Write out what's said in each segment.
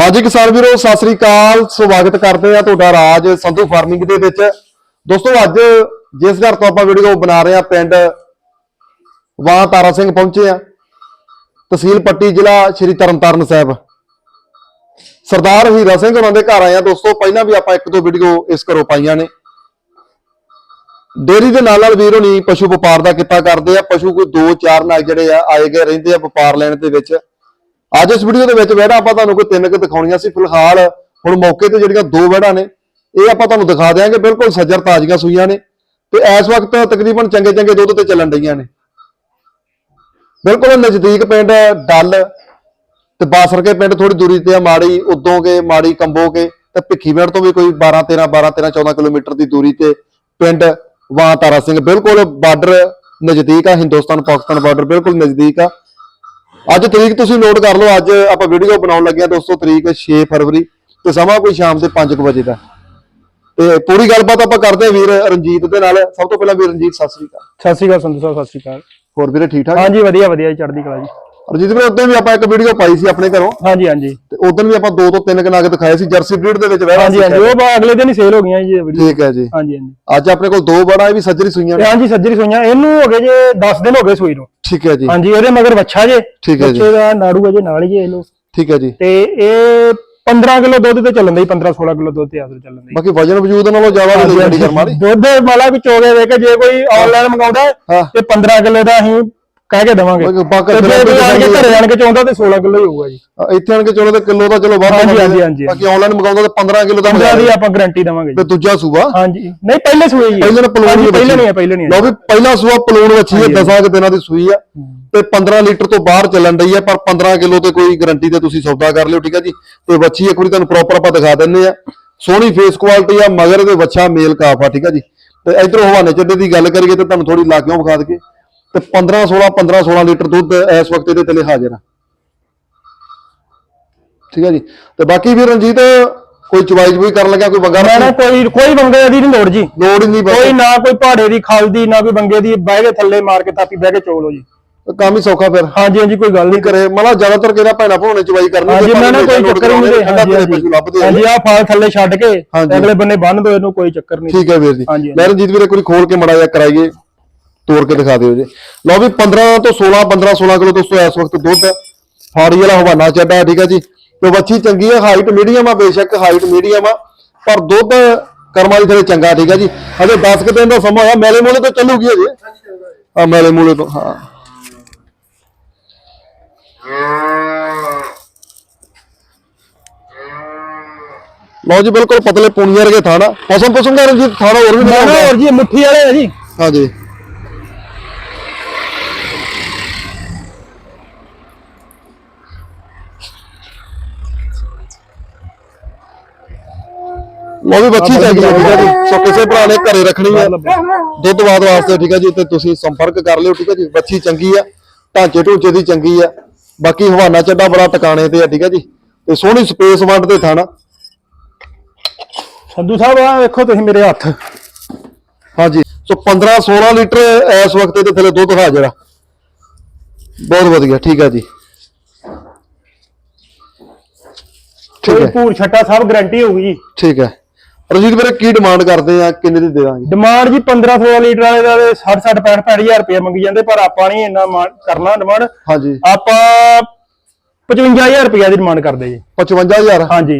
ਹਾਂਜੀ ਕਿਸਾਨ ਵੀਰੋ, ਸਤਿ ਸ੍ਰੀ ਅਕਾਲ। ਸਵਾਗਤ ਕਰਦੇ ਆ ਤੁਹਾਡਾ ਰਾਜ ਸੰਧੂ ਫਾਰਮਿੰਗ ਦੇ ਵਿੱਚ। ਦੋਸਤੋ, ਅੱਜ ਜਿਸ ਘਰ ਤੋਂ ਆਪਾਂ ਵੀਡੀਓ ਬਣਾ ਰਹੇ ਆ ਪਿੰਡ ਵਾਹ ਤਾਰਾ ਸਿੰਘ ਪਹੁੰਚੇ ਆ ਤਹਿਸੀਲ ਪੱਟੀ ਜ਼ਿਲ੍ਹਾ ਸ਼੍ਰੀ ਤਰਨਤਾਰਨ ਸਾਹਿਬ। ਸਰਦਾਰ ਹੀਰਾ ਸਿੰਘ ਉਹਨਾਂ ਦੇ ਘਰ ਆਏ ਆ ਦੋਸਤੋ, ਪਹਿਲਾਂ ਵੀ ਆਪਾਂ ਇੱਕ ਦੋ ਵੀਡੀਓ ਇਸ ਘਰੋਂ ਪਾਈਆਂ ਨੇ। ਡੇਰੀ ਦੇ ਨਾਲ ਨਾਲ ਵੀਰ ਹੋਣੀ ਪਸ਼ੂ ਵਪਾਰ ਦਾ ਕਿੱਤਾ ਕਰਦੇ ਆ। ਪਸ਼ੂ ਕੋਈ 2-4 ਨਾਲ ਜਿਹੜੇ ਆ, ਆਏ ਗਏ ਰਹਿੰਦੇ ਆ ਵਪਾਰ ਲੈਣ ਦੇ ਵਿੱਚ। ਅੱਜ ਇਸ ਵੀਡੀਓ ਦੇ ਵਿੱਚ ਵਹਿੜਾ ਆਪਾਂ ਤੁਹਾਨੂੰ ਕੋਈ ਤਿੰਨ ਕੁ ਦਿਖਾਉਣੀਆਂ ਸੀ, ਫਿਲਹਾਲ ਹੁਣ ਮੌਕੇ ਤੇ ਜਿਹੜੀਆਂ ਦੋ ਵਹਿੜਾਂ ਨੇ, ਇਹ ਆਪਾਂ ਤੁਹਾਨੂੰ ਦਿਖਾ ਦਿਆਂਗੇ, ਬਿਲਕੁਲ ਸੱਜਰ ਤਾਜ਼ੀਆਂ ਸੂਈਆਂ ਨੇ ਤੇ ਇਸ ਵਕਤ ਤਕਰੀਬਨ ਚੰਗੇ ਚੰਗੇ ਦੁੱਧ ਤੇ ਚੱਲਣ ਡਈਆਂ ਨੇ। ਬਿਲਕੁਲ ਨਜ਼ਦੀਕ ਪਿੰਡ ਡੱਲ ਤੇ ਬਾਸਰਕੇ ਪਿੰਡ ਥੋੜੀ ਦੂਰੀ ਤੇ ਆ, ਮਾੜੀ ਉਦੋਂ ਕੇ, ਮਾੜੀ ਕੰਬੋ ਕੇ ਤੇ ਭਿੱਖੀਵਿੰਡ ਤੋਂ ਵੀ ਕੋਈ 12 13 12 13 14 ਕਿਲੋਮੀਟਰ ਦੀ ਦੂਰੀ ਤੇ ਪਿੰਡ ਵਾਂ ਤਾਰਾ ਸਿੰਘ। ਬਿਲਕੁਲ ਬਾਰਡਰ ਨਜ਼ਦੀਕ ਆ ਹਿੰਦੁਸਤਾਨ ਪਾਕਿਸਤਾਨ ਬਾਰਡਰ ਬਿਲਕੁਲ ਨਜ਼ਦੀਕ ਆ। ਅੱਜ ਤਰੀਕ ਤੁਸੀਂ ਨੋਟ ਕਰ ਲਓ ਅੱਜ ਆਪਾਂ ਵੀਡੀਓ ਬਣਾਉਣ ਲੱਗੇ ਆ ਦੋਸਤੋ ਤਰੀਕ 6 ਫਰਵਰੀ ਤੇ ਸਮਾਂ ਕੋਈ ਸ਼ਾਮ ਦੇ 5 ਵਜੇ ਦਾ। ਤੇ ਪੂਰੀ ਗੱਲਬਾਤ ਆਪਾਂ ਕਰਦੇ ਆ ਵੀਰ ਰਣਜੀਤ ਦੇ ਨਾਲ। ਸਭ ਤੋਂ ਪਹਿਲਾਂ ਵੀਰ ਰਣਜੀਤ ਸਤਿ ਸ੍ਰੀ ਅਕਾਲ। ਸਤਿ ਸ਼੍ਰੀ ਅਕਾਲ ਸੰਧੂ ਸਾਹਿਬ ਸਤਿ ਸ਼੍ਰੀ ਅਕਾਲ। ਹੋਰ ਵੀਰੇ ਠੀਕ ਠਾਕ? ਹਾਂਜੀ ਵਧੀਆ ਵਧੀਆ ਚੜ੍ਹਦੀ ਕਲਾ ਜੀ। ਰਣਜੀਤ ਵੀਰੇ ਉਦੋਂ ਵੀ ਆਪਾਂ ਇੱਕ ਵੀਡੀਓ ਪਾਈ ਸੀ ਆਪਣੇ ਘਰੋਂ ਹਾਂਜੀ ਹਾਂਜੀ। ਤੇ ਉਦੋਂ ਵੀ ਆਪਾਂ ਦੋ ਤੋਂ ਤਿੰਨ ਕਨਾਗ ਦਿਖਾਏ ਸੀ ਜਰਸੀ ਬਰੀਡ ਦੇ ਵਿੱਚ ਵਹਿਰਾ ਹਾਂਜੀ ਹਾਂਜੀ ਉਹ ਬਾ- ਅਗਲੇ ਦਿਨ ਹੀ ਸੇਲ ਹੋ ਗਈਆਂ ਜੀ ਇਹ ਵੀਡੀਓ ਠੀਕ ਹੈ ਜੀ। ਹਾਂਜੀ ਹਾਂਜੀ। ਅੱਜ ਆਪਣੇ ਕੋਲ ਦੋ ਬੜਾ ਇਹ ਵੀ ਸੱਜਰੀ ਸੂਈਆਂ ਨੇ। ਹਾਂਜੀ ਸੱਜਰੀ ਸੋਈਆਂ। ਇਹਨੂੰ ਹੋ ਗਏ ਜੇ 10 ਦਿਨ ਹੋ ਗਏ ਸੂਈ ਨੂੰ। ਠੀਕ ਹੈ ਜੀ। ਹਾਂਜੀ ਇਹਦੇ ਮਗਰ ਵੱਛਾ ਜੇ। ਠੀਕ ਹੈ ਜੀ। ਬੱਚੇ ਦਾ ਨਾੜੂ ਹੈ ਜੇ ਨਾਲ ਹੀ ਇਹ ਲੋ ਠੀਕ ਹੈ ਜੀ। ਤੇ ਇਹ 15 ਕਿਲੋ ਦੁੱਧ ਤੇ ਚੱਲਣ ਦਾ ਹੀ 15 16 ਕਿਲੋ ਦੁੱਧ ਤੇ ਆਸਰ ਚੱਲਣ ਦਾ ਬਾਕੀ ਵਜਨ ਵਜੂਦ ਨਾਲੋਂ ਜ਼ਿਆਦਾ ਨਹੀਂ ਗੱਡੀ ਕਰਮਾ ਦੀ। ਦੁੱਧ ਵਾਲਾ ਵੀ ਚੋਗੇ ਕੇ ਜੇ ਕੋਈ ਆਨਲਾਈਨ ਮੰਗਾਉਂਦਾ। ਤੇ 15 ਕਿਲੋ ਦਾ ਅਸੀਂ ਕਹਿ ਕੇ ਦੇਵਾਂਗੇ। ਬਾਕੀ ਤੇ ਜੇ ਕੋਈ ਆਣ ਕੇ ਅੱਗੇ ਘਰੇ ਆਣ ਕੇ ਚਾਹੁੰਦਾ ਤੇ 16 ਕਿਲੋ ਹੀ ਹੋਊਗਾ ਜੀ। ਇੱਥੇ ਆਣ ਕੇ ਚਲੋ ਤੇ ਕਿਲੋ ਦਾ ਚਲੋ ਵੱਧ ਹਾਂਜੀ, ਹਾਂਜੀ, ਹਾਂਜੀ। ਬਾਕੀ ਆਨਲਾਈਨ ਮੰਗਾਉਂਦਾ ਤਾਂ 15 ਕਿਲੋ ਦਾ 15 ਮੰਗਾ ਦੀ ਆਪਾਂ ਗਾਰੰਟੀ ਦੇਵਾਂਗੇ ਤੇ ਜੀ। ਦੂਜਾ ਸੂਆ। ਹਾਂਜੀ। ਨਹੀਂ ਪਹਿਲੇ ਸੂਏ ਜੀ ਪਹਿਲੇ ਨੇ ਪਲੂਣ ਹਾਂਜੀ, ਦੀ ਪਹਿਲੇ। ਨਹੀਂ ਹੈ ਪਹਿਲੇ ਨਹੀਂ ਹੈ। ਵੀ ਪਹਿਲਾ ਸੂਆ ਪਲੂਣ ਵੱਛੀ ਹੈ 10 ਕੁ ਦਿਨਾਂ ਦੀ ਸੂਈ ਆ। ਤੇ 15 ਲੀਟਰ ਤੋਂ ਬਾਹਰ ਚੱਲਣ ਡਈ ਆ ਪਰ 15 ਕਿਲੋ ਤੇ ਕੋਈ ਗਾਰੰਟੀ ਤੇ ਤੁਸੀਂ ਸੌਦਾ ਕਰ ਲਿਓ ਠੀਕ ਹੈ ਜੀ। ਤੇ ਵੱਛੀ ਇੱਕ ਵਾਰੀ ਤੁਹਾਨੂੰ ਪ੍ਰੋਪਰ ਆਪਾਂ ਦਿਖਾ ਦਿੰਨੇ ਆ ਸੋਹਣੀ ਫੇਸ ਕੁਆਲਿਟੀ ਆ ਮਗਰ ਦੇ ਵੱਛਾ ਮੇਲ ਕਾਫ ਆ ਠੀਕ ਹੈ ਜੀ। ਤੇ ਇਧਰੋਂ ਹਵਾਨੇ ਚੱਡੇ ਦੀ ਗੱਲ ਕਰੀਏ ਤੇ ਤੁਹਾਨੂੰ ਥੋੜੀ ਲਾਗਿਓਂ ਵਿਖਾ ਦਈਏ। ਤੇ 15 16 15 16 ਲੀਟਰ ਦੁੱਧ ਇਸ ਵਕਤ ਇਹਦੇ ਥੱਲੇ ਹਾਜ਼ਰ ਆ। ਠੀਕ ਹੈ ਜੀ? ਤੇ ਬਾਕੀ ਵੀ ਰਣਜੀਤ ਕੋਈ ਚਵਾਈ ਚਵਾਈ ਕਰਨ ਲੱਗਿਆ ਕੋਈ ਮੈਂ ਨਾ ਕੋਈ ਕੋਈ ਬੰਗੇ ਦੀ ਨਹੀਂ ਲੋੜ ਜੀ। ਲੋੜ ਹੀ ਨਹੀਂ ਬਸ ਕੋਈ ਨਾ ਕੋਈ ਪਹਾੜੇ ਦੀ ਖਾਲ ਦੀ ਨਾ ਕੋਈ ਬੰਗੇ ਦੀ ਬਹਿ ਕੇ ਥੱਲੇ ਮਾਰ ਕੇ ਥਾਪੀ ਬਹਿ ਕੇ ਚੋਕ ਲਓ ਜੀ। ਕੰਮ ਹੀ ਸੌਖਾ ਫਿਰ। ਹਾਂਜੀ ਹਾਂਜੀ ਕੋਈ ਗੱਲ ਨਹੀਂ ਕਰੇ। ਮਤਲਬ ਜ਼ਿਆਦਾਤਰ ਕਿਹੜਾ ਭੈਣਾ ਭੋਣੇ ਚਵਾਈ ਕਰਨੀ ਹਾਂਜੀ ਮੈਂ ਨਾ ਕੋਈ ਚੱਕਰ ਹੀ ਨਹੀਂ ਆ ਹਾਂਜੀ ਆ ਫਾਲ ਥੱਲੇ ਛੱਡ ਕੇ ਹਾਂਜੀ। ਅਗਲੇ ਬੰਨੇ ਬੰਨ ਦੋ ਇਹਨੂੰ ਕੋਈ ਚੱਕਰ ਨਹੀਂ। ਠੀਕ ਹੈ ਵੀਰ ਜੀ। ਹਾਂਜੀ, ਲੈ ਰਣਜੀਤ ਵੀਰੇ ਕੋਈ ਖੋਲ ਕੇ ਮੜਾ ਜਾ ਕਰਾਈਏ। ਤੋੜ ਕੇ ਦਿਖਾ ਦਿਓ ਜੀ। ਲਓ ਵੀ 15 ਤੋਂ 16 15 16 ਕਿਲੋ ਦੋਸਤੋ ਇਸ ਵਕਤ ਦੁੱਧ ਫਾੜੀ ਵਾਲਾ ਹਵਾਨਾ ਚੱਡਾ ਹੈ, ਠੀਕ ਹੈ ਜੀ। ਤੇ ਬੱਚੀ ਚੰਗੀ ਹੈ ਹਾਈਟ ਮੀਡੀਅਮ ਆ ਬੇਸ਼ੱਕ ਹਾਈਟ ਮੀਡੀਅਮ ਆ ਪਰ ਦੁੱਧ ਕਰਮਾਂ ਦੀ ਥੋੜੇ ਚੰਗਾ ਠੀਕ ਹੈ ਜੀ। ਹਜੇ 10 ਕੁ ਦਿਨ ਦਾ ਸਮਾਂ ਹੋਇਆ ਮੈਲੇ ਮੂਲੇ ਤੋਂ ਚੱਲੂਗੀ ਹਜੇ। ਆ ਮੈਲੇ ਮੂਲੇ ਤੋਂ ਹਾਂ। ਲਓ ਜੀ ਬਿਲਕੁਲ ਪਤਲੇ ਪੂਣੀਆਂ ਵਰਗੇ ਥਾਣਾ। ਪਸਮ ਪਸਮ ਦਾ ਰਣਜੀਤ ਥਾਣਾ ਹੋਰ ਵੀ ਨਹੀਂ ਹੋਰ ਜੀ ਮੁੱਠੀ ਵਾਲੇ ਆ ਜੀ। ਹਾਂਜੀ। ਲੋ ਵੀ ਬੱਚੀ ਚਾਹੀਦੀ ਹੈ ਠੀਕ ਹੈ ਜੀ? ਸੋ ਕਿਸੇ ਭਰਾ ਨੇ ਘਰੇ ਰੱਖਣੀ ਹੈ ਦੁੱਧ ਬਾਦ ਵਾਸਤੇ ਠੀਕ ਹੈ ਜੀ? ਤੇ ਤੁਸੀਂ ਸੰਪਰਕ ਕਰ ਲਿਓ ਠੀਕ ਹੈ ਜੀ? ਬੱਚੀ ਚੰਗੀ ਆ ਢਾਂਚੇ ਢੂਚੇ ਦੀ ਚੰਗੀ ਆ। ਬਾਕੀ ਹਵਾਨਾ ਚੱਡਾ ਬੜਾ ਟਿਕਾਣੇ ਤੇ ਆ ਠੀਕ ਹੈ ਜੀ? ਤੇ ਸੋਹਣੀ ਸਪੇਸ ਵੰਡ ਤੇ ਥਾਣਾ। ਸੰਧੂ ਸਾਹਿਬ ਆ ਵੇਖੋ ਤੁਸੀਂ ਮੇਰੇ ਹੱਥ। ਹਾਂਜੀ। ਸੋ 15 16 ਲੀਟਰ ਇਸ ਵਕਤ ਇਹਦੇ ਥੱਲੇ ਦੁੱਧ ਹਾਜ਼ਰ ਆ ਬਹੁਤ ਵਧੀਆ ਠੀਕ ਹੈ ਜੀ। ਠੀਕ ਕੋਈ ਹੈ। ਪੂਰ ਛੱਟਾ ਸਭ ਗਾਰੰਟੀ ਹੋਊਗੀ ਜੀ। ਠੀਕ ਹੈ। ਰਜੀਤ ਵੀਰੇ ਕੀ ਡਿਮਾਂਡ ਕਰਦੇ ਆ? ਕਿੰਨੇ ਦੀ ਦੇ ਦਾਂਗੇ? ਡਿਮਾਂਡ ਜੀ 15 16 ਲੀਟਰ ਵਾਲੇ ਦਾ 60 60 65 65000 ਰੁਪਏ ਮੰਗੀ ਜਾਂਦੇ ਪਰ ਆਪਾਂ ਨਹੀਂ ਇੰਨਾ ਮਾ- ਕਰਨਾ ਡਿਮਾਂਡ ਹਾਂਜੀ। ਆਪਾਂ 55000 ਰੁਪਏ ਦੀ ਡਿਮਾਂਡ ਕਰਦੇ ਜੀ। 55000 ਹਾਂਜੀ।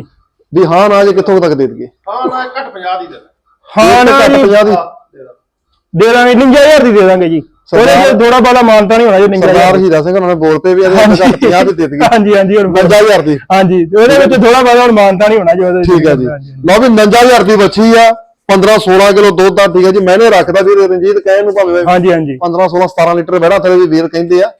ਵੀ ਹਾਂ ਨਾ ਜੇ ਕਿੱਥੋਂ ਤੱਕ ਦੇ ਦਈਏ? ਹਾਂ ਨਾ ਘੱਟ 50 ਦੀ ਦੇ ਦੇ। ਹਾਂ ਨਾ ਜੀ। 50 ਦੀ। ਦੇ ਦਾਂਗੇ। 59000 ਦੀ ਦੇ ਦਾਂਗੇ ਜੀ। ਸਰਦਾਰ- ਚ ਥੋੜਾ ਬਾਲਾ ਮਾਨਤਾ ਨਹੀਂ ਹੋਣਾ ਜੀ 59000 ਸਰਦਾਰ ਹੀਰਾ ਸਿੰਘ ਉਹਨਾਂ ਨੇ ਬੋਲਤੇ ਵੀ ਇਹਦੇ ਘੱਟ 50 ਦੀ ਦੇ ਦਈਏ ਹਾਂਜੀ ਹਾਂਜੀ ਹੁਣ 55000 ਦੀ। ਹਾਂਜੀ ਉਹਦੇ ਵਿੱਚ ਥੋੜਾ ਬਾਲਾ ਹੁਣ ਮਾਨਤਾ ਨਹੀਂ ਹੋਣਾ ਜੀ ਉਹਦੇ। ਠੀਕ ਹੈ ਜੀ। ਲਓ ਵੀ 59000 ਦੀ ਬੱਚੀ ਆ 15 16 ਕਿਲੋ ਦੁੱਧ ਦਾ ਠੀਕ ਹੈ ਜੀ ਮੈਨੇ ਰੱਖਦਾ ਵੀਰ ਰਣਜੀਤ ਕਹਿਣ ਨੂੰ ਭਾਵੇਂ ਹਾਂਜੀ ਹਾਂਜੀ। 15 16 17 ਲੀਟਰ ਬਹਿੜਾ ਥਲੇ ਵੀ ਵੀਰ ਕਹਿੰਦੇ ਆ।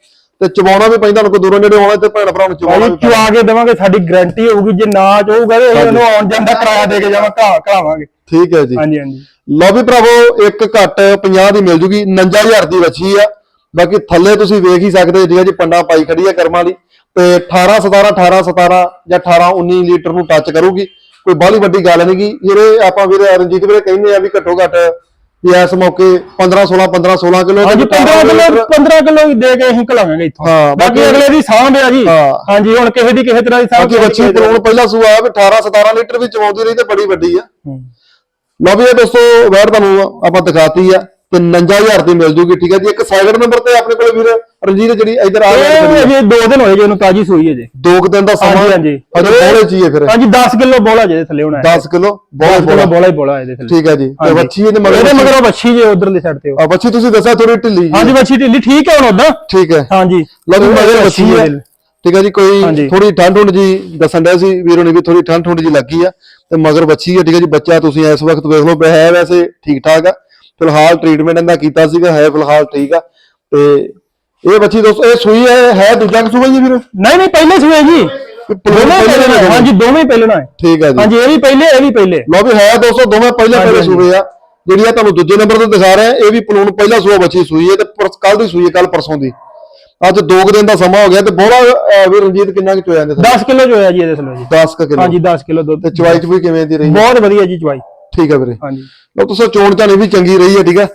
ਤੇ ਚਵਾਉਣਾ ਵੀ ਪੈਂਦਾ ਹੁਣ ਕੋਈ ਦੂਰੋਂ ਨੇੜੇ ਆਉਣਾ ਤੇ ਭੈਣ ਭਰਾ ਨੂੰ ਚਵਾਉਣਾ ਵੀ। ਚੁਆ ਕੇ ਦੇਵਾਂਗੇ ਸਾਡੀ ਗਾਰੰਟੀ ਹੋਊਗੀ ਜੇ ਨਾ ਚਾਹੂਗਾ ਤੇ ਉਹਨੂੰ ਆਉਣ ਜਾਣ ਦਾ ਕਿਰਾਇਆ ਦੇ ਕੇ ਜਾਵਾਂ ਘਾ ਘਲਾਵਾਂਗੇ। ਠੀਕ ਹੈ ਜੀ। ਹਾਂਜੀ ਹਾਂਜੀ। ਲਓ ਵੀ ਭਰਾਵੋ ਇੱਕ ਘੱਟ 50 ਦੀ ਮਿਲ ਜੂਗੀ 59000 ਦੀ ਵੱਛੀ ਆ। ਬਾਕੀ ਥੱਲੇ ਤੁਸੀਂ ਵੇਖ ਹੀ ਸਕਦੇ ਜੀ ਜੀ ਪੰਡਾ ਪਾਈ ਖੜੀ ਆ ਕਰਮਾਂ ਦੀ। ਤੇ 18 17 18 17 ਜਾਂ 18 19 ਲੀਟਰ ਨੂੰ ਟੱਚ ਕਰੂਗੀ। ਕੋਈ ਬਾਹਲੀ ਵੱਡੀ ਗੱਲ ਨਹੀਂਗੀ ਜਿਹੜੇ ਆਪਾਂ ਵੀਰੇ ਰਣਜੀਤ ਵੀਰੇ ਕਹਿੰਦੇ ਆ ਵੀ ਘੱਟੋ ਘੱਟ ਵੀ ਇਸ ਮੌਕੇ 15 16 15 16 ਕਿਲੋ ਹਾਂਜੀ 15 ਕਿਲੋ 15 ਕਿਲੋ ਦੇ ਕੇ ਅਸੀਂ ਘਲਾਵਾਂਗੇ ਇੱਥੋਂ। ਹਾਂ, ਬਾਕੀ ਅਗਲੇ ਦੀ ਸਾਂਭ ਆ ਜੀ। ਹਾਂ। ਹਾਂਜੀ ਹੁਣ ਕਿਸੇ ਦੀ ਕਿਸੇ ਤਰ੍ਹਾਂ ਦੀ ਸਾਂਭ ਬਾਕੀ ਬੱਚੀ ਪਲੂਣ ਪਹਿਲਾ ਸੂਆ ਵੀ 18 17 ਲੀਟਰ ਵੀ ਚਵਾਉਂਦੀ ਰਹੀ ਤੇ ਬੜੀ ਵੱਡੀ ਆ। ਹੂੰ। ਲਓ ਵੀ ਇਹ ਦੋਸਤੋ ਵੈਟ ਤੁਹਾਨੂੰ ਆਪਾਂ ਦਿਖਾਤੀ ਆ ਤੇ 59000 ਦੀ ਮਿਲ ਜੂਗੀ ਠੀਕ ਹੈ ਜੀ? ਇੱਕ ਸਾਈਡ ਨੰਬਰ ਤੇ ਆਪਣੇ ਕੋਲ ਵੀਰ ਰਣਜੀਤ ਜਿਹੜੀ ਇੱਧਰ ਆ ਇਹ ਅਜੇ 2 ਦਿਨ ਹੋਏ ਜੇ ਉਹਨੂੰ ਤਾਜੀ ਸੂਈ ਹੈ ਜੇ ਦੋ ਕੁ ਦਿਨ ਦਾ ਸਮਾਂ ਹਾਂਜੀ, ਹਾਂਜੀ। ਅਜੇ ਬੋਲੇ ਚੀਏ ਫਿਰ। ਹਾਂਜੀ 10 ਕਿਲੋ ਬੋਲਾ ਜੇ ਥੱਲੇ ਹੋਣਾ 10 ਕਿਲੋ 10 ਬਹੁਤ ਕਿਲੋ ਬੋਲਾ। ਬੋਲਾ ਹੀ ਬੋਲਾ ਇਹਦੇ ਥੱਲੇ। ਠੀਕ ਹੈ ਜੀ। ਤੇ। ਬੱਚੀ ਇਹਦੇ ਮਗਰ ਇਹਦੇ ਮਗਰੋਂ ਬੱਚੀ ਜੇ ਉਧਰਲੀ ਸਾਈਡ ਤੇ। ਆ ਬੱਚੀ ਤੁਸੀਂ ਦੱਸਿਆ ਥੋੜੀ ਢਿੱਲੀ ਜੀ ਹਾਂਜੀ ਬੱਚੀ ਢਿੱਲੀ ਠੀਕ ਹੈ ਹੁਣ ਉਦਾਂ ਠੀਕ ਹੈ। ਹਾਂਜੀ। ਲਓ ਮਗਰ ਬੱਚੀ ਹੈ। ਠੀਕ ਹੈ ਜੀ ਕੋਈ। ਥੋੜੀ ਠੰਡ ਹੁੰਡ ਜੀ ਦੱਸਣ ਡਿਆ ਸੀ ਵੀਰੋ ਨੇ ਵੀ ਥੋੜੀ ਠੰਡ ਹੁੰਡ ਜੀ ਲੱਗੀ ਆ। ਤੇ ਮਗਰ ਬੱਚੀ ਹੈ ਠੀਕ ਹੈ ਜੀ ਬੱਚਾ ਤੁਸੀਂ ਇਸ ਵਕਤ ਵੇਖ ਲਓ ਹੈ ਵੈਸੇ ਠੀਕ ਠਾਕ ਆ। ਫਿਲਹਾਲ ਟ੍ਰੀਟਮੈਂਟ ਇਹਦਾ ਕੀਤਾ ਸੀਗਾ ਹੈ ਫਿਲਹਾਲ ਠੀਕ ਆ। ਤੇ ਇਹ ਬੱਚੀ ਦੋਸਤੋ ਇਹ ਸੂਈ ਹੈ ਹੈ ਦੂਜਾ ਕਸੂਆ ਜੀ ਵੀਰ ਨਹੀਂ ਨਹੀਂ ਪਹਿਲੇ ਸੂਏ ਜੀ। ਦੋਵੇਂ ਪਹਿਲੇ ਪਹਿਲੇ। ਹਾਂਜੀ ਦੋਵੇਂ ਪਹਿਲਣਾ ਹੈ ਠੀਕ ਹੈ ਜੀ। ਹਾਂਜੀ ਇਹ ਵੀ ਪਹਿਲੇ ਇਹ ਵੀ ਪਹਿਲੇ। ਲਓ ਵੀ ਹੈ ਦੋਸਤੋ ਦੋਵੇਂ ਪਹਿਲੇ ਪਹਿਲੇ। ਸੂਏ ਆ। ਜਿਹੜੀ ਆ ਤੁਹਾਨੂੰ ਦੂਜੇ ਨੰਬਰ ਤੇ ਦਿਖਾ ਰਹੇ ਇਹ ਵੀ ਪਲੂਣ ਪਹਿਲਾ ਸੂਆ ਬੱਚੀ ਸੂਈ ਹੈ ਤੇ ਕੱਲ ਦੀ ਸੂਈ ਹੈ ਕੱਲ ਪਰਸੋਂ ਦੀ। ਅੱਜ ਦੋ ਕੁ ਦਿਨ ਦਾ ਸਮਾਂ ਹੋ ਗਿਆ ਤੇ ਬੋਲਾ ਵੀ ਰਣਜੀਤ ਕਿੰਨਾ ਕੁ ਚੋਇਆ ਜਾਂਦੇ? 10 ਕਿਲੋ ਜੋ ਹੋਇਆ ਜੀ ਇਹਦੇ ਥੱਲੇ ਜੀ। 10 ਕ ਕਿਲੋ। ਹਾਂਜੀ 10 ਕਿਲੋ ਦੁੱਧ। ਤੇ ਚਵਾਈ ਚ ਵੀ ਕਿਵੇਂ ਦੀ ਰਹੀ? ਬਹੁਤ ਵਧੀਆ ਜੀ ਚਵਾਈ। ਠੀਕ ਹੈ ਵੀਰੇ। ਹਾਂਜੀ। ਲਓ ਤੁਸੀਂ ਚੋਣ ਚਾਣੀ ਵੀ ਚੰਗੀ ਰਹੀ ਹੈ ਠੀਕ ਹੈ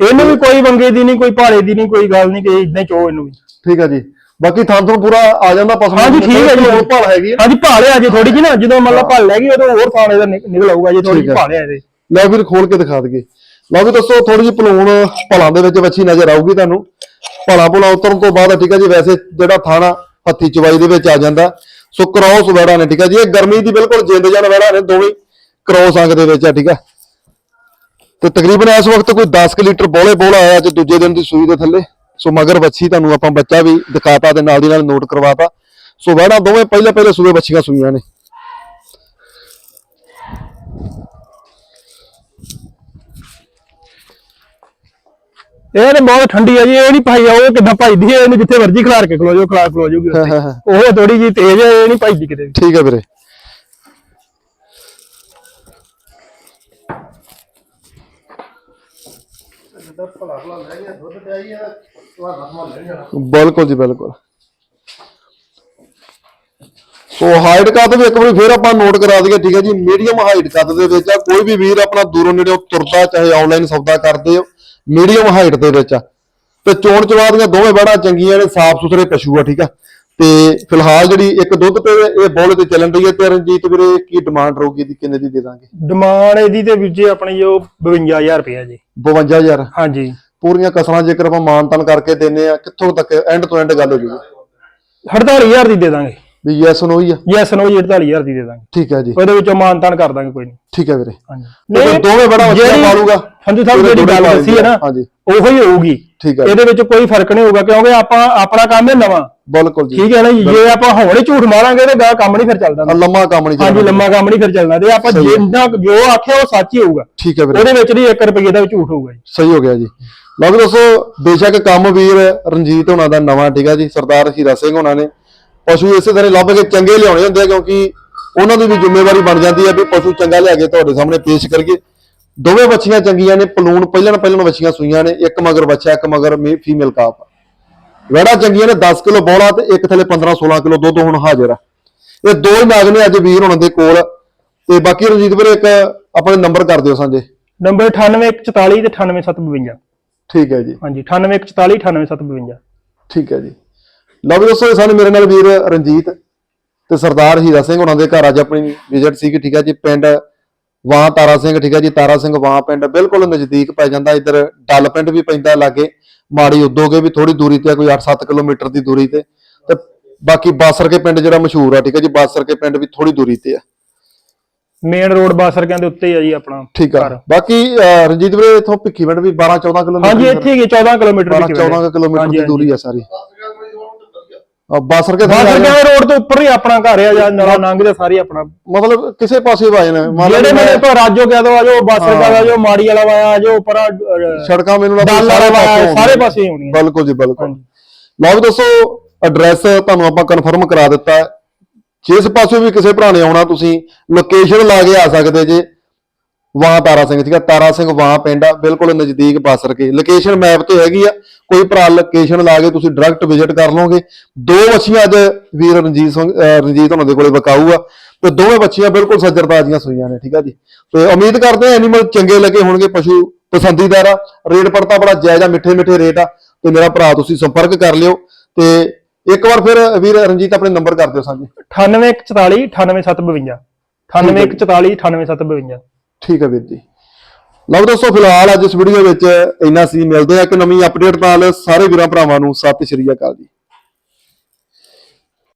ਇਹਨੂੰ ਵੀ ਕੋਈ ਵੰਗੇ ਦੀ ਨਹੀਂ ਕੋਈ ਭਾੜੇ ਦੀ ਨਹੀਂ ਕੋਈ ਗੱਲ ਨਹੀਂ ਕਿ ਇਦਾਂ ਚੋ ਇਹਨੂੰ ਵੀ। ਠੀਕ ਹੈ ਜੀ। ਬਾਕੀ ਥਾਂ ਤੋਂ ਪੂਰਾ ਆ ਜਾਂਦਾ ਪਸਮਾ ਹਾਂਜੀ ਠੀਕ ਹੈ ਜੀ। ਹੋਰ ਭਾਲ ਹੈਗੀ ਆ। ਹਾਂਜੀ ਭਾਲਿਆ ਜੇ ਥੋੜੀ ਜੀ ਨਾ ਜਦੋਂ ਮਤਲਬ ਭਾਲ ਲੈ ਗਈ ਉਦੋਂ ਹੋਰ ਥਾਣੇ ਦਾ ਨਿਕ- ਨਿਕਲ ਆਊਗਾ ਜੇ ਥੋੜੀ। ਭਾਲਿਆ ਇਹਦੇ। ਲਓ ਵੀਰ ਖੋਲ ਕੇ ਦਿਖਾ ਦਈਏ। ਲਓ ਵੀ ਦੋਸਤੋ ਥੋੜੀ ਜਿਹੀ ਪਲੂਣ ਭਲਾਂ ਦੇ ਵਿੱਚ ਬੱਚੀ ਨਜ਼ਰ ਆਊਗੀ ਤੁਹਾਨੂੰ। ਭਲਾ ਭੁਲਾ ਉਤਰਨ ਤੋਂ ਬਾਅਦ ਠੀਕ ਹੈ ਜੀ, ਵੈਸੇ ਜਿਹੜਾ ਥਾਣਾ ਹੱਥੀ ਚਵਾਈ ਦੇ ਵਿੱਚ ਆ ਜਾਂਦਾ। ਸੋ ਕ੍ਰੋਸ ਵੜਾ ਨੇ, ਠੀਕ ਹੈ ਜੀ, ਇਹ ਗਰਮੀ ਦੀ ਬਿਲਕੁਲ ਜਿੰਦ ਜਾਨ ਵੜਾ ਨੇ, ਦੋਵੇਂ ਕ੍ਰੋਸ ਅੰਗ ਦੇ ਵਿੱਚ ਆ, ਠੀਕ ਹੈ। ਤੇ ਤਕਰੀਬਨ ਇਸ ਵਕਤ ਕੋਈ 10 ਕੁ ਲੀਟਰ ਬੋਲੇ ਬੋਲਾ ਆਇਆ ਅੱਜ ਦੂਜੇ ਦਿਨ ਦੀ ਸੂਈ ਦੇ ਥੱਲੇ। ਸੋ ਮਗਰ ਬੱਚੀ ਤੁਹਾਨੂੰ ਆਪਾਂ ਬੱਚਾ ਵੀ ਦਿਖਾਤਾ ਤੇ ਨਾਲ ਦੀ ਨਾਲ ਨੋਟ ਕਰਵਾਤਾ। ਸੋ ਵੜਾ ਦੋਵੇਂ ਪਹਿਲੇ ਪਹਿਲੇ ਸੂਏ ਬੱਚੀਆਂ ਸੂਈਆਂ ਨੇ। ਇਹ ਤੇ ਬਹੁਤ ਠੰਡੀ ਆ ਜੀ ਇਹ ਨਹੀਂ ਭਾਈ ਉਹ ਕਿੱਦਾਂ ਭਜਦੀ ਹੈ ਇਹਨੂੰ ਜਿੱਥੇ ਮਰਜ਼ੀ ਖਿਲਾਰ ਕੇ ਖਲੋ ਜਾਓ ਖਿਲਾਰ ਖਲੋ ਜਾਊਗੀ ਉੱਥੇ ਉਹ ਥੋੜੀ ਜੀ ਤੇਜ਼ ਹੈ ਇਹ ਨਹੀਂ ਭਜਦੀ ਕਿਤੇ। ਵੀ ਠੀਕ ਹੈ ਵੀਰੇ। ਬਿਲਕੁਲ ਜੀ ਬਿਲਕੁਲ। ਸੋ ਹਾਈਟ ਕੱਦ ਵੀ ਇੱਕ ਵਾਰੀ ਫੇਰ ਆਪਾਂ ਨੋਟ ਕਰਾ ਦਈਏ ਠੀਕ ਹੈ ਜੀ। ਮੀਡੀਅਮ ਹਾਈਟ ਕੱਦ ਦੇ ਵਿੱਚ ਆ ਕੋਈ ਵੀ ਵੀਰ ਆਪਣਾ ਦੂਰੋਂ ਨੇੜੇੋਂ ਤੁਰਦਾ ਚਾਹੇ ਆਨਲਾਈਨ ਸੌਦਾ ਕਰਦੇ ਹੋ ਮੀਡੀਅਮ ਹਾਈਟ ਦੇ ਵਿੱਚ ਆ। ਤੇ ਚੋਣ ਚਵਾ ਦੀਆਂ ਦੋਵੇਂ ਬੜਾ ਚੰਗੀਆਂ ਨੇ ਸਾਫ਼ ਸੁਥਰੇ ਪਸ਼ੂ ਆ ਠੀਕ ਆ। ਤੇ ਫਿਲਹਾਲ ਜਿਹੜੀ ਇੱਕ ਦੁੱਧ ਤੇ ਇਹ ਬੋਲੇ ਤੇ ਚੱਲਣ ਰਹੀ ਹੈ ਤੇ ਰਣਜੀਤ ਵੀਰੇ ਕੀ ਡਿਮਾਂਡ ਰਹੂਗੀ ਦੀ ਕਿੰਨੇ ਦੀ ਦੇ ਦਾਂਗੇ? ਡਿਮਾਂਡ ਇਹਦੀ ਤੇ ਵਿੱਚ ਆਪਣੀ ਜੋ 52000 ਰੁਪਇਆ ਜੀ। 52000 ਹਾਂਜੀ। ਪੂਰੀਆਂ ਕਸਰਾਂ ਜੇਕਰ ਆਪਾਂ ਮਾਨਤਨ ਕਰਕੇ ਦਿੰਨੇ ਆ ਕਿੱਥੋਂ ਤੱਕ ਐਂਡ ਤੋਂ ਐਂਡ ਗੱਲ ਹੋ ਜੂਗੀ? 48000 ਦੀ ਦੇ ਦਾਂਗੇ। ਵੀ ਯੈਸ ਨੋ ਹੀ ਆ? ਯੈਸ ਨੋ ਜੀ 48000 ਦੀ ਦੇ ਦਾਂਗੇ। ਠੀਕ ਹੈ ਜੀ। ਉਹਦੇ ਵਿੱਚੋਂ ਮਾਨਤਾਨ ਕਰ ਦਾਂਗੇ ਕੋਈ ਨਹੀਂ। ਠੀਕ ਹੈ ਵੀਰੇ। ਹਾਂਜੀ। ਤੇ ਦੋਵੇਂ ਬੜਾ ਜਿਹੜੀ- ਪਾਲੂਗਾ ਹਾਂਜੀ ਸਾਹਿਬ ਜਿਹੜੀ ਗੱਲ ਦੱਸੀ ਹੈ ਨਾ ਹਾਂਜੀ। ਉਹੋ ਹੀ ਹੋਊਗੀ। ਠੀਕ ਹੈ। ਇਹਦੇ ਵਿੱਚ ਕੋਈ ਫ਼ਰਕ ਨਹੀਂ ਹੋਊਗਾ ਕਿਉਂਕਿ ਆਪਾਂ ਆਪਣਾ ਕੰਮ ਹੈ ਨਵਾਂ। ਬਿਲਕੁਲ ਜੀ। ਠੀਕ ਹੈ ਨਾ ਜੀ ਆਪਾਂ ਹੁਣ ਹੀ ਝੂਠ ਮਾਰਾਂਗੇ ਤੇ ਗਾ ਕੰਮ ਨਹੀਂ ਫਿਰ ਚੱਲਦਾ ਲੰਮਾ ਕੰਮ ਨਹੀਂ ਹਾਂਜੀ ਚੱਲਣਾ। ਲੰਮਾ ਕੰਮ ਨਹੀਂ ਫਿਰ ਚੱਲਣਾ। ਤੇ ਆਪਾਂ ਹੈ। ਜਿੰਨਾ ਜੋ ਆਖਿਆ ਉਹ ਸੱਚ ਹੀ ਹੋਊਗਾ। ਠੀਕ ਹੈ ਵੀਰੇ। ਉਹਦੇ ਵਿੱਚ ਨਹੀਂ 1 ਰੁਪਏ ਦਾ ਵੀ ਝੂਠ ਹੋਊਗਾ ਜੀ। ਸਹੀ ਹੋ ਗਿਆ ਜੀ। ਲਓ ਦੋਸਤੋ ਬੇਸ਼ੱਕ ਕੰਮ ਵੀਰ ਰਣਜੀਤ ਹੋਣਾ ਦਾ ਨਵਾਂ ਠੀਕ ਆ ਜੀ ਸਰਦਾਰ ਹੀਰਾ ਸਿੰਘ ਹੋਣਾ ਨੇ। ਪਸ਼ੂ ਇਸੇ ਤਰ੍ਹਾਂ ਲੱਭ ਕੇ ਚੰਗੇ ਲਿਆਉਣੇ ਹੁੰਦੇ ਆ ਕਿਉਂਕਿ ਉਹਨਾਂ ਦੀ ਵੀ ਜ਼ਿੰਮੇਵਾਰੀ ਬਣ ਜਾਂਦੀ ਹੈ ਵੀ ਪਸ਼ੂ ਚੰਗਾ ਲਿਆ ਕੇ ਤੁਹਾਡੇ ਸਾਹਮਣੇ ਪੇਸ਼ ਕਰੀਏ। ਦੋਵੇਂ ਬੱਚੀਆਂ ਚੰਗੀਆਂ ਨੇ ਪਲੂਣ ਪਹਿਲਾਂ ਪਹਿਲਾਂ ਬੱਚੀਆਂ ਸੂਈਆਂ ਨੇ ਇੱਕ ਮਗਰ ਬੱਚਾ ਇੱਕ ਮਗਰ ਫੀਮੇਲ ਕਾਪ ਵੜਾ ਚੰਗੀਆਂ ਨੇ 10 ਕਿਲੋ ਬੋਲਾ ਤੇ ਇੱਕ ਥੱਲੇ 15 16 ਕਿਲੋ ਦੁੱਧ ਹੁਣ ਹਾਜ਼ਰ ਆ। ਇਹ ਦੋ ਹੀ ਨਾਗ ਨੇ ਅੱਜ ਵੀਰ ਹੋਣਾ ਦੇ ਕੋਲ। ਤੇ ਬਾਕੀ ਰਣਜੀਤ ਵੀਰੇ ਇੱਕ ਆਪਣੇ ਨੰਬਰ ਕਰ ਦਿਓ ਸਾਂਝੇ। ਨੰਬਰ 98144 ਤੇ 98752 ਠੀਕ ਹੈ ਜੀ। ਹਾਂਜੀ 98144 98752 ਠੀਕ ਹੈ ਜੀ। ਲਓ ਵੀ ਦੋਸਤੋ ਇਹ ਸਾਨੂੰ ਮੇਰੇ ਨਾਲ ਵੀਰ ਰਣਜੀਤ ਤੇ ਸਰਦਾਰ ਹੀਰਾ ਸਿੰਘ ਉਹਨਾਂ ਦੇ ਘਰ ਅੱਜ ਆਪਣੀ ਵਿਜ਼ਿਟ ਸੀਗੀ ਠੀਕ ਹੈ ਜੀ ਪਿੰਡ ਵਾਂ ਤਾਰਾ ਸਿੰਘ ਠੀਕ ਹੈ ਜੀ ਤਾਰਾ ਸਿੰਘ ਵਾਂ ਪਿੰਡ ਬਿਲਕੁਲ ਨਜ਼ਦੀਕ ਪੈ ਜਾਂਦਾ ਇੱਧਰ ਡੱਲ ਪਿੰਡ ਵੀ ਪੈਂਦਾ ਲਾਗੇ ਮਾੜੀ ਉਦੋਗੇ ਵੀ ਥੋੜੀ ਦੂਰੀ ਤੇ ਕੋਈ 8-7 ਕਿਲੋਮੀਟਰ ਦੀ ਦੂਰੀ ਤੇ ਤੇ ਬਾਕੀ ਬਾਸਰ ਕੇ ਪਿੰਡ ਜਿਹੜਾ ਮਸ਼ਹੂਰ ਆ ਠੀਕ ਹੈ ਜੀ ਬਾਸਰ ਕੇ ਪਿੰਡ ਵੀ ਥੋੜੀ ਦੂਰੀ ਤੇ ਆ। ਮੇਨ ਰੋਡ ਬਾਸਰਕਿਆਂ ਦੇ ਉੱਤੇ ਹੀ ਆ ਜੀ ਆਪਣਾ ਠੀਕ ਆ। ਬਾਕੀ ਰਣਜੀਤ ਵੀਰੇ ਇਥੋਂ ਭਿੱਖੀ ਪਿੰਡ ਵੀ 12-14 ਕਿਲੋਮੀਟਰ ਹਾਂਜੀ ਇੱਥੇ ਹੀ 14 ਕਿਲੋਮੀਟਰ ਦੀ 14 ਕਿਲੋਮੀਟਰ ਦੀ ਦੂਰੀ ਆ ਸਾਰੀ। ਬਾਸਰ ਕੇ ਰੋਡ ਤੋਂ ਉੱਪਰ ਹੀ ਆਪਣਾ ਘਰ ਆ ਜਾਂ ਨਲਾ ਲੰਘਦੇ ਸਾਰੇ ਆਪਣਾ। ਮਤਲਬ ਕਿਸੇ ਪਾਸੇ ਵਾਜਨ ਜਿਹੜੇ ਮੇਰੇ ਤੋਂ ਰਾਜੋ ਕਹਿ ਦੋ ਆਜੋ ਬਾਸਰ ਦਾ ਆਜੋ ਮਾੜੀ ਵਾਲਾ ਵਾ ਆਜੋ ਉੱਪਰ ਸੜਕਾਂ ਮੈਨੂੰ ਲੱਗਦਾ ਸਾਰੇ ਪਾਸੇ ਸਾਰੇ ਪਾਸੇ ਹੀ ਹੋਣੀਆਂ। ਬਿਲਕੁਲ ਜੀ ਬਿਲਕੁਲ। ਲਓ ਵੀ ਦੋਸਤੋ ਐਡਰੈਸ ਤੁਹਾਨੂੰ ਆਪਾਂ ਕਨਫਰਮ ਕਰਾ ਦਿੱਤਾ। ਜਿਸ ਪਾਸੇ ਵੀ ਕਿਸੇ ਭਰਾ ਨੇ ਆਉਣਾ ਤੁਸੀਂ ਲੋਕੇਸ਼ਨ ਲਾ ਕੇ ਆ ਸਕਦੇ ਜੇ। ਵਾਂ ਤਾਰਾ ਸਿੰਘ ਠੀਕ ਹੈ ਤਾਰਾ ਸਿੰਘ ਵਾਂ ਪਿੰਡ ਆ ਬਿਲਕੁਲ ਨਜ਼ਦੀਕ ਬਾਸਰ ਕੇ ਲੋਕੇਸ਼ਨ ਮੈਪ ਤੇ ਹੈਗੀ ਆ। ਕੋਈ ਭਰਾ ਲੋਕੇਸ਼ਨ ਲਾ ਕੇ ਤੁਸੀਂ ਡਾਇਰੈਕਟ ਵਿਜ਼ਿਟ ਕਰ ਲਓਗੇ। ਦੋ ਬੱਚੀਆਂ ਅੱਜ ਵੀਰ ਰਣਜੀਤ ਸਿੰਘ ਰਣਜੀਤ ਉਹਨਾਂ ਦੇ ਕੋਲੇ ਵਿਕਾਊ ਆ। ਤੇ ਦੋਵੇਂ ਬੱਚੀਆਂ ਬਿਲਕੁਲ ਸੱਜਰ ਤਾਜ਼ੀਆਂ ਸੂਈਆਂ ਨੇ ਠੀਕ ਆ ਜੀ? ਤੇ ਉਮੀਦ ਕਰਦੇ ਆ ਐਨੀਮਲ ਚੰਗੇ ਲੱਗੇ ਹੋਣਗੇ ਪਸ਼ੂ ਪਸੰਦੀਦਾਰ ਆ। ਰੇਟ ਪੜਤਾ ਬੜਾ ਜਾਇਜ਼ਾ ਮਿੱਠੇ ਮਿੱਠੇ ਰੇਟ ਆ। ਤੇ ਮੇਰਾ ਭਰਾ ਤੁਸੀਂ ਸੰਪਰਕ ਕਰ ਲਿਓ। ਤੇ ਇੱਕ ਵਾਰ ਫਿਰ ਵੀਰ ਰਣਜੀਤ ਆਪਣੇ ਨੰਬਰ ਕਰ ਦਿਓ ਸਾਂਝੇ 9844 98752 9844 98752 ਠੀਕ ਹੈ ਵੀਰ ਜੀ। ਲਓ ਦੋਸਤੋ, ਫਿਲਹਾਲ ਅੱਜ ਇਸ ਵੀਡੀਓ ਵਿੱਚ ਇੰਨਾ ਸੀ। ਮਿਲਦੇ ਆ ਇੱਕ ਨਵੀਂ ਅਪਡੇਟ ਨਾਲ। ਸਾਰੇ ਵੀਰਾਂ ਭਰਾਵਾਂ ਨੂੰ ਸਤਿ ਸ਼੍ਰੀ ਅਕਾਲ ਜੀ।